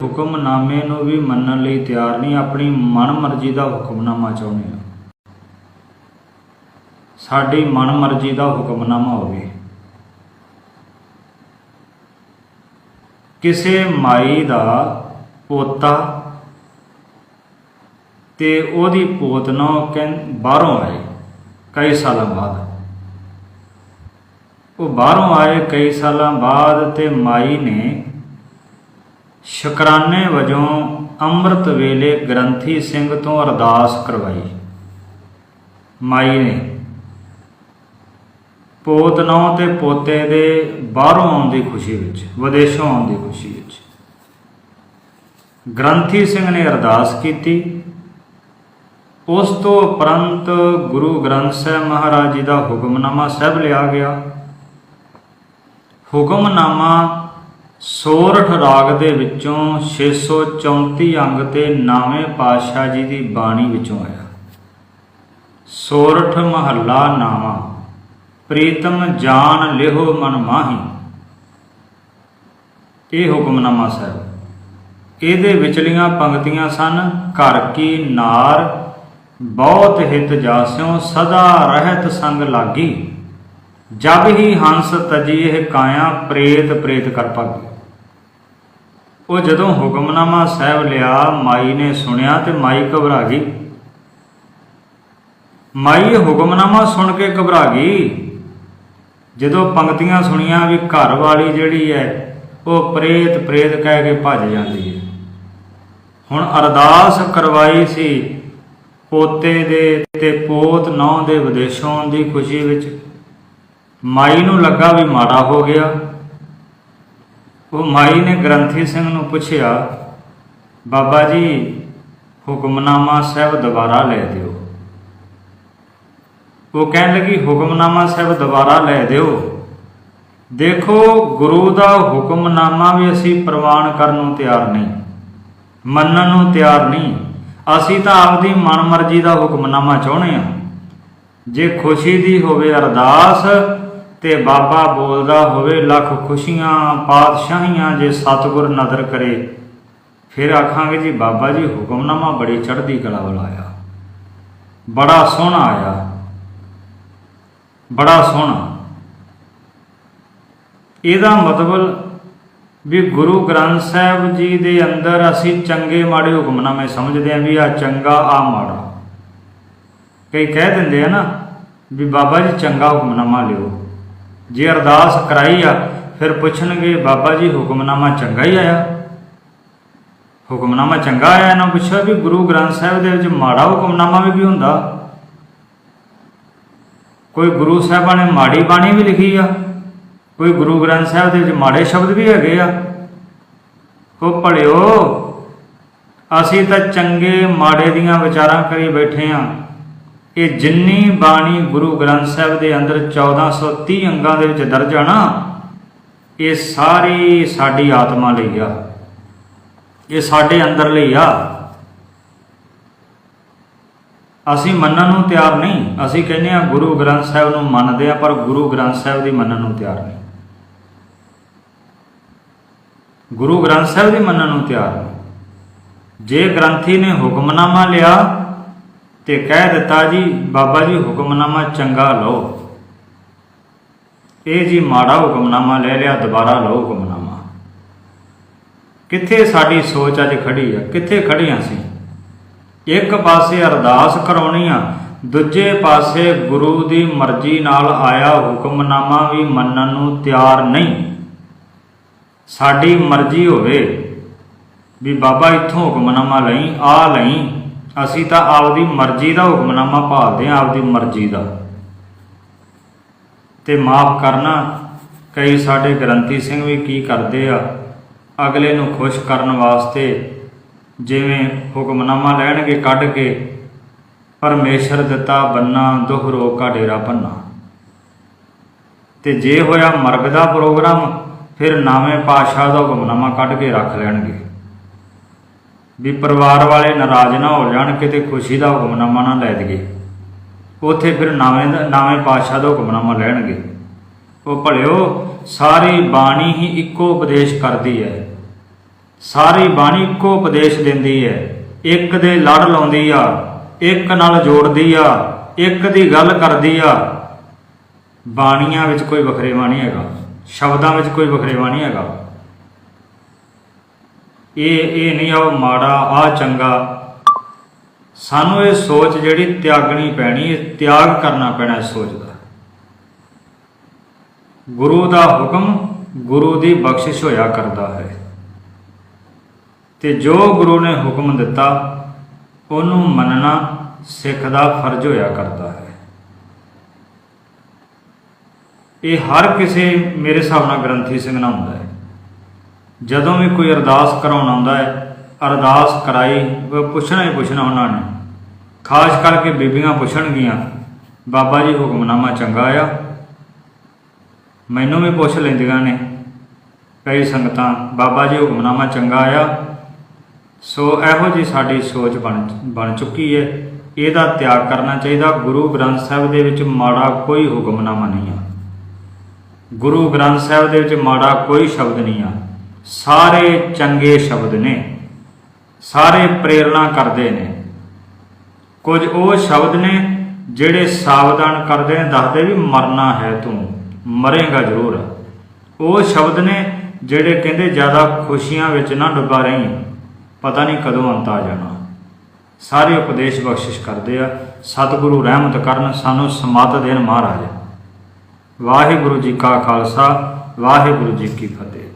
ਹੁਕਮਨਾਮੇ ਨੂੰ ਵੀ ਮੰਨਣ ਲਈ ਤਿਆਰ ਨਹੀਂ, ਆਪਣੀ ਮਨਮਰਜ਼ੀ ਦਾ ਹੁਕਮਨਾਮਾ ਚਾਹੁੰਦੇ ਆ ਸਾਡੀ ਮਨਮਰਜ਼ੀ ਦਾ ਹੁਕਮਨਾਮਾ ਹੋਵੇ। ਕਿਸੇ ਮਾਈ ਦਾ ਪੋਤਾ ਤੇ ਉਹਦੀ ਪੋਤ ਨੂੰ ਬਾਹਰੋਂ ਆਏ ਕਈ ਸਾਲਾਂ ਬਾਅਦ। ਉਹ ਬਾਹਰੋਂ ਆਏ ਕਈ ਸਾਲਾਂ ਬਾਅਦ ਤੇ ਮਾਈ ਨੇ ਸ਼ੁਕਰਾਨੇ ਵਜੋਂ ਅੰਮ੍ਰਿਤ ਵੇਲੇ ਗ੍ਰੰਥੀ ਸਿੰਘ ਤੋਂ ਅਰਦਾਸ ਕਰਵਾਈ। ਮਾਈ ਨੇ ਪੋਤ ਨੌ ਤੇ ਪੋਤੇ ਦੇ ਬਾਹਰੋਂ ਆਉਣ ਦੀ ਖੁਸ਼ੀ ਵਿੱਚ, ਵਿਦੇਸ਼ੋਂ ਆਉਣ ਦੀ ਖੁਸ਼ੀ ਵਿੱਚ ਗ੍ਰੰਥੀ ਸਿੰਘ ਨੇ ਅਰਦਾਸ ਕੀਤੀ। ਉਸ ਤੋਂ ਉਪਰੰਤ ਗੁਰੂ ਗ੍ਰੰਥ ਸਾਹਿਬ ਮਹਾਰਾਜ ਜੀ ਦਾ ਹੁਕਮਨਾਮਾ ਸਹਿਬ ਲਿਆ ਗਿਆ। ਹੁਕਮਨਾਮਾ ਸੋਰਠ ਰਾਗ ਦੇ ਵਿੱਚੋਂ 634 ਅੰਗ ਤੇ ਨਾਵੇਂ ਪਾਤਸ਼ਾਹ ਜੀ ਦੀ ਬਾਣੀ ਵਿੱਚੋਂ ਆਇਆ। ਸੋਰਠ ਮਹੱਲਾ ਨਾਵਾ, ਪ੍ਰੀਤਮ ਜਾਨ ਲਿਹੋ ਮਨ ਮਾਹੀ। ਇਹ ਹੁਕਮਨਾਮਾ ਸਾਹਿਬ। ਇਹਦੇ ਵਿਚਲੀਆਂ ਪੰਕਤੀਆਂ ਸਨ, ਘਰ ਕੀ ਨਾਰ, ਬਹੁਤ ਹਿਤ ਜਾਸਿਓ, ਸਦਾ ਰਹਿਤ ਸੰਗ ਲਾਗੀ। ਜਬ ਹੀ ਹੰਸ ਤਜੀ ਇਹ ਕਾਇਆ ਪ੍ਰੇਤ ਪ੍ਰੇਤ ਕਰ ਭਾਗੀ ਉਹ ਜਦੋਂ ਹੁਕਮਨਾਮਾ ਸਾਹਿਬ ਲਿਆ, ਮਾਈ ਨੇ ਸੁਣਿਆ ਤੇ ਮਾਈ ਘਬਰਾ ਗਈ। ਮਾਈ ਹੁਕਮਨਾਮਾ ਸੁਣ ਕੇ ਘਬਰਾ ਗਈ। ਜਦੋਂ ਪੰਕਤੀਆਂ ਸੁਣੀਆਂ ਵੀ ਘਰ ਵਾਲੀ ਜਿਹੜੀ ਹੈ ਉਹ ਪ੍ਰੇਤ ਪ੍ਰੇਤ ਕਹਿ ਕੇ ਭੱਜ ਜਾਂਦੀ ਹੈ ਹੁਣ ਅਰਦਾਸ ਕਰਵਾਈ ਸੀ, ਪੋਤੇ ਦੇ ਤੇ ਪੋਤ ਨੌ ਦੇ ਵਿਦੇਸ਼ੋਂ ਦੀ ਖੁਸ਼ੀ ਵਿੱਚ ਮਾਈ ਨੂੰ ਲੱਗਾ ਵੀ ਮਾੜਾ ਹੋ ਗਿਆ। ਉਹ ਮਾਈ ਨੇ ਗ੍ਰੰਥੀ ਸਿੰਘ ਨੂੰ ਪੁੱਛਿਆ, ਬਾਬਾ ਜੀ, ਹੁਕਮਨਾਮਾ ਸਾਹਿਬ ਦੁਬਾਰਾ ਲੈ ਦਿਓ। ਉਹ ਕਹਿਣ ਲੱਗੀ, ਹੁਕਮਨਾਮਾ ਸਾਹਿਬ ਦੁਬਾਰਾ ਲੈ ਦਿਓ। ਦੇਖੋ, ਗੁਰੂ ਦਾ ਹੁਕਮਨਾਮਾ ਵੀ ਅਸੀਂ ਪ੍ਰਵਾਨ ਕਰਨ ਨੂੰ ਤਿਆਰ ਨਹੀਂ, ਮੰਨਣ ਨੂੰ ਤਿਆਰ ਨਹੀਂ। ਅਸੀਂ ਤਾਂ ਆਪਦੀ ਮਨਮਰਜ਼ੀ ਦਾ ਹੁਕਮਨਾਮਾ ਚਾਹੁੰਦੇ ਹਾਂ। ਜੇ ਖੁਸ਼ੀ ਦੀ ਹੋਵੇ ਅਰਦਾਸ ਤੇ ਬਾਬਾ ਬੋਲਦਾ ਹੋਵੇ, ਲੱਖ ਖੁਸ਼ੀਆਂ, ਪਾਤਸ਼ਾਹੀਆਂ ਜੇ ਸਤਿਗੁਰ ਨਦਰ ਕਰੇ। ਫਿਰ ਆਖਾਂਗੇ ਜੀ, ਬਾਬਾ ਜੀ ਹੁਕਮਨਾਮਾ ਬੜੀ ਚੜ੍ਹਦੀ ਕਲਾ ਵਾਲਾ ਆਇਆ। ਬੜਾ ਸੋਹਣਾ ਆਇਆ। ਬੜਾ ਸੋਹਣਾ। ਇਹਦਾ ਮਤਲਬ ਵੀ ਗੁਰੂ ਗ੍ਰੰਥ ਸਾਹਿਬ ਜੀ ਦੇ ਅੰਦਰ ਅਸੀਂ ਚੰਗੇ ਮਾੜੇ ਹੁਕਮਨਾਮੇ ਸਮਝਦੇ ਆਂ ਵੀ ਆ ਚੰਗਾ ਆ ਮਾੜਾ। ਕਈ ਕਹਿ ਦਿੰਦੇ ਆ ਨਾ ਵੀ ਬਾਬਾ ਜੀ ਚੰਗਾ ਹੁਕਮਨਾਮਾ ਲਿਓ। ਜੇ ਅਰਦਾਸ ਕਰਾਈ ਆ, ਫਿਰ ਪੁੱਛਣਗੇ, ਬਾਬਾ ਜੀ, ਹੁਕਮਨਾਮਾ ਚੰਗਾ ਹੀ ਆਇਆ? ਹੁਕਮਨਾਮਾ ਚੰਗਾ ਆਇਆ? ਨਾ ਪੁੱਛਿਆ ਵੀ ਗੁਰੂ ਗ੍ਰੰਥ ਸਾਹਿਬ ਦੇ ਵਿੱਚ ਮਾੜਾ ਹੁਕਮਨਾਮਾ ਵੀ ਹੁੰਦਾ? ਕੋਈ ਗੁਰੂ ਸਾਹਿਬਾਂ ਨੇ ਮਾੜੀ ਬਾਣੀ ਵੀ ਲਿਖੀ ਆ? ਕੋਈ ਗੁਰੂ ਗ੍ਰੰਥ ਸਾਹਿਬ ਦੇ ਵਿੱਚ ਮਾੜੇ ਸ਼ਬਦ ਵੀ ਹੈਗੇ ਆ? ਕੋ ਭਲਿਓ, ਅਸੀਂ ਤਾਂ ਚੰਗੇ ਮਾੜੇ ਦੀਆਂ ਵਿਚਾਰਾਂ ਕਰੀ ਬੈਠੇ ਆ। ਇਹ ਜਿੰਨੀ ਬਾਣੀ ਗੁਰੂ ਗ੍ਰੰਥ ਸਾਹਿਬ ਦੇ ਅੰਦਰ 1430 ਅੰਗਾਂ ਦੇ ਵਿੱਚ ਦਰਜ ਆ ਨਾ, ਇਹ ਸਾਰੀ ਸਾਡੀ ਆਤਮਾ ਲਈ ਆ। ਇਹ ਸਾਡੇ ਅੰਦਰ ਲਈ ਆ। ਅਸੀਂ ਮੰਨਣ ਨੂੰ ਤਿਆਰ ਨਹੀਂ। ਅਸੀਂ ਕਹਿੰਦੇ ਆ ਗੁਰੂ ਗ੍ਰੰਥ ਸਾਹਿਬ ਨੂੰ ਮੰਨਦੇ ਆ ਪਰ ਗੁਰੂ ਗ੍ਰੰਥ ਸਾਹਿਬ ਦੀ ਮੰਨਣ ਨੂੰ ਤਿਆਰ ਨਹੀਂ। ਗੁਰੂ ਗ੍ਰੰਥ ਸਾਹਿਬ ਦੀ ਮੰਨਣ ਨੂੰ ਤਿਆਰ ਨਹੀਂ। ਜੇ ਗ੍ਰੰਥੀ ਨੇ ਹੁਕਮਨਾਮਾ ਲਿਆ ਤੇ ਕਹਿ ਦਿੱਤਾ ਜੀ, ਬਾਬਾ ਜੀ ਹੁਕਮਨਾਮਾ ਚੰਗਾ ਲਓ। ਇਹ ਜੀ ਮਾੜਾ ਹੁਕਮਨਾਮਾ ਲੈ ਲਿਆ, ਦੁਬਾਰਾ ਲਓ ਹੁਕਮਨਾਮਾ। ਕਿੱਥੇ ਸਾਡੀ ਸੋਚ ਅੱਜ ਖੜੀ ਆ? ਕਿੱਥੇ ਖੜੇ ਹਾਂ ਅਸੀਂ ਇੱਕ ਪਾਸੇ ਅਰਦਾਸ ਕਰਾਉਣੀ ਆ, ਦੂਜੇ ਪਾਸੇ ਗੁਰੂ ਦੀ ਮਰਜ਼ੀ ਨਾਲ ਆਇਆ ਹੁਕਮਨਾਮਾ ਵੀ ਮੰਨਣ ਨੂੰ ਤਿਆਰ ਨਹੀਂ। ਸਾਡੀ ਮਰਜ਼ੀ ਹੋਵੇ ਵੀ ਬਾਬਾ ਇੱਥੋਂ ਹੁਕਮਨਾਮਾ ਲਈ ਆ ਲਈ। ਅਸੀਂ ਤਾਂ ਆਪਦੀ ਮਰਜ਼ੀ ਦਾ ਹੁਕਮਨਾਮਾ ਭਾਲਦੇ ਹਾਂ, ਆਪਦੀ ਮਰਜ਼ੀ ਦਾ। ਤੇ ਮਾਫ ਕਰਨਾ, ਕਈ ਸਾਡੇ ਗ੍ਰੰਥੀ ਸਿੰਘ ਵੀ ਕੀ ਕਰਦੇ ਆ, ਅਗਲੇ ਨੂੰ ਖੁਸ਼ ਕਰਨ ਵਾਸਤੇ ਜਿਵੇਂ ਹੁਕਮਨਾਮਾ ਲੈਣਗੇ, ਕੱਢ ਕੇ ਪਰਮੇਸ਼ਰ ਦਿੱਤਾ ਬੰਨਾ ਦੁਹਰੋ ਕਾ ਡੇਰਾ ਬੰਨਾ ਤੇ ਜੇ ਹੋਇਆ ਮਰਗ ਦਾ ਪ੍ਰੋਗਰਾਮ, ਫਿਰ ਨਾਵੇਂ ਪਾਸ਼ਾ ਦਾ ਹੁਕਮਨਾਮਾ ਕੱਢ ਕੇ ਰੱਖ ਲੈਣਗੇ। ਵੀ ਪਰਿਵਾਰ ਵਾਲੇ ਨਾਰਾਜ਼ ਨਾ ਹੋ ਜਾਣ, ਕਿਤੇ ਖੁਸ਼ੀ ਦਾ ਹੁਕਮਨਾਮਾ ਨਾ ਲੈ ਦਈਏ। ਉਥੇ ਫਿਰ ਨਾਵੇਂ ਦਾ, ਨਾਵੇਂ ਪਾਤਸ਼ਾਹ ਦਾ ਹੁਕਮਨਾਮਾ ਲੈਣਗੇ। ਉਹ ਭਲਿਓ, ਸਾਰੀ ਬਾਣੀ ਹੀ ਇੱਕੋ ਉਪਦੇਸ਼ ਕਰਦੀ ਹੈ। ਸਾਰੀ ਬਾਣੀ ਇੱਕੋ ਉਪਦੇਸ਼ ਦਿੰਦੀ ਹੈ। ਇੱਕ ਦੇ ਲੜ ਲਾਉਂਦੀ ਆ, ਇੱਕ ਨਾਲ ਜੋੜਦੀ ਆ, ਇੱਕ ਦੀ ਗੱਲ ਕਰਦੀ ਆ। ਬਾਣੀਆਂ ਵਿੱਚ ਕੋਈ ਵਖਰੇਵਾ ਨਹੀਂ ਹੈਗਾ, ਸ਼ਬਦਾਂ ਵਿੱਚ ਕੋਈ ਵਖਰੇਵਾ ਨਹੀਂ ਹੈਗਾ। ਇਹ ਇਹ ਨਹੀਂ ਆ ਮਾੜਾ ਆ ਚੰਗਾ। ਸਾਨੂੰ ਇਹ ਸੋਚ ਜਿਹੜੀ ਤਿਆਗਣੀ ਪੈਣੀ ਹੈ ਤਿਆਗ ਕਰਨਾ ਪੈਣਾ ਇਸ ਸੋਚ ਦਾ। ਗੁਰੂ ਦਾ ਹੁਕਮ ਗੁਰੂ ਦੀ ਬਖਸ਼ਿਸ਼ ਹੋਇਆ ਕਰਦਾ ਹੈ। ਤੇ ਜੋ ਗੁਰੂ ਨੇ ਹੁਕਮ ਦਿੱਤਾ, ਉਹਨੂੰ ਮੰਨਣਾ ਸਿੱਖ ਦਾ ਫਰਜ਼ ਹੋਇਆ ਕਰਦਾ ਹੈ। ਇਹ ਹਰ ਕਿਸੇ ਮੇਰੇ ਹਿਸਾਬ ਨਾਲ ਗ੍ਰੰਥੀ ਸਿੰਘ ਨਾਲ ਹੁੰਦਾ ਹੈ। ਜਦੋਂ ਵੀ ਕੋਈ ਅਰਦਾਸ ਕਰਾਉਣ ਆਉਂਦਾ ਹੈ, ਅਰਦਾਸ ਕਰਾਈ, ਉਹ ਪੁੱਛਣਾ ਹੀ ਪੁੱਛਣਾ ਉਹਨਾਂ ਨੇ। ਖਾਸ ਕਰਕੇ ਬੀਬੀਆਂ ਪੁੱਛਣਗੀਆਂ, ਬਾਬਾ ਜੀ ਹੁਕਮਨਾਮਾ ਚੰਗਾ ਆ। ਮੈਨੂੰ ਵੀ ਪੁੱਛ ਲੈਂਦੀਆਂ ਨੇ, ਕਈ ਸੰਗਤਾਂ, ਬਾਬਾ ਜੀ ਹੁਕਮਨਾਮਾ ਚੰਗਾ ਆ। ਸੋ ਇਹੋ ਜੀ ਸਾਡੀ ਸੋਚ ਬਣ ਬਣ ਚੁੱਕੀ ਹੈ। ਇਹਦਾ ਤਿਆਗ ਕਰਨਾ ਚਾਹੀਦਾ। ਗੁਰੂ ਗ੍ਰੰਥ ਸਾਹਿਬ ਦੇ ਵਿੱਚ ਮਾੜਾ ਕੋਈ ਹੁਕਮਨਾਮਾ ਨਹੀਂ ਆ। ਗੁਰੂ ਗ੍ਰੰਥ ਸਾਹਿਬ ਦੇ ਵਿੱਚ ਮਾੜਾ ਕੋਈ ਸ਼ਬਦ ਨਹੀਂ ਆ। ਸਾਰੇ ਚੰਗੇ ਸ਼ਬਦ ਨੇ, ਸਾਰੇ ਪ੍ਰੇਰਣਾ ਕਰਦੇ ਨੇ। ਕੁਝ ਉਹ ਸ਼ਬਦ ਨੇ ਜਿਹੜੇ ਸਾਵਧਾਨ ਕਰਦੇ ਨੇ, ਦੱਸਦੇ ਵੀ ਮਰਨਾ ਹੈ ਤੂੰ, ਮਰੇਗਾ ਜ਼ਰੂਰ। ਉਹ ਸ਼ਬਦ ਨੇ ਜਿਹੜੇ ਕਹਿੰਦੇ ਜ਼ਿਆਦਾ ਖੁਸ਼ੀਆਂ ਵਿੱਚ ਨਾ ਡੁੱਬਾ ਰਹੀਂ, ਪਤਾ ਨਹੀਂ ਕਦੋਂ ਅੰਤ ਆ ਜਾਣਾ। ਸਾਰੇ ਉਪਦੇਸ਼ ਬਖਸ਼ਿਸ਼ ਕਰਦੇ ਆ, ਸਤਿਗੁਰੂ ਰਹਿਮਤ ਕਰਨ, ਸਾਨੂੰ ਸਮਤ ਦੇਣ ਮਹਾਰਾਜ। ਵਾਹਿਗੁਰੂ ਜੀ ਕਾ ਖਾਲਸਾ, ਵਾਹਿਗੁਰੂ ਜੀ ਕੀ ਫਤਿਹ।